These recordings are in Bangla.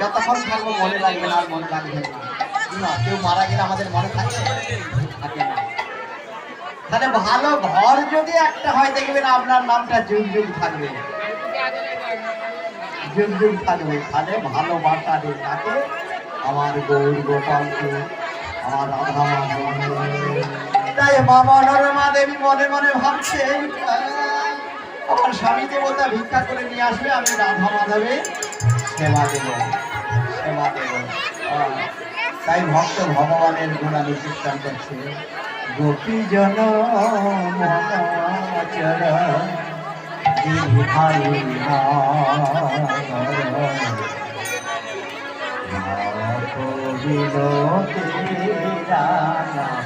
যতক্ষণ থাকব মনে লাগবে না মনে লাগবে না। কেউ মারা গেলে আমাদের মনে থাকে থাকে তাহলে ভালো ঘর যদি একটা হয়, দেখবেন আপনার নামটা থাকবে। থাকবে। তাহলে থাকে আমার গৌর গোপালকে আমার রাধা তাই মা মনোরমা দেবী মনে মনে ভাবছে, আমার স্বামী দেবতা ভিক্ষা করে নিয়ে আসবে আমি রাধা মাধবে। সেবা দেব সেবা দেব তাই ভক্ত ভগবানের গুণানি কীর্তন করছে গোপী জন দীর্ঘায়ু গিরিধারী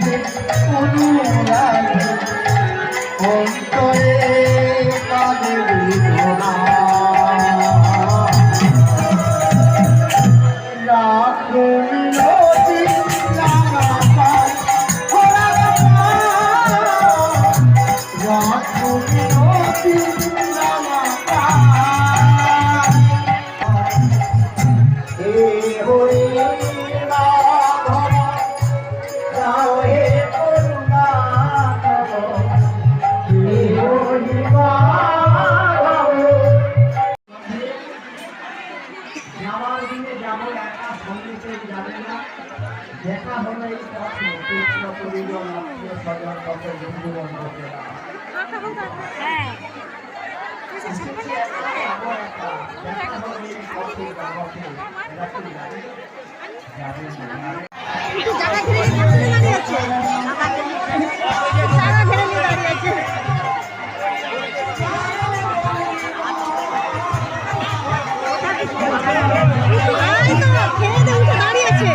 যুগে অনুরাগী অন্তরে জায়গা ঘিরে খেয়ে দিয়ে দাঁড়িয়েছে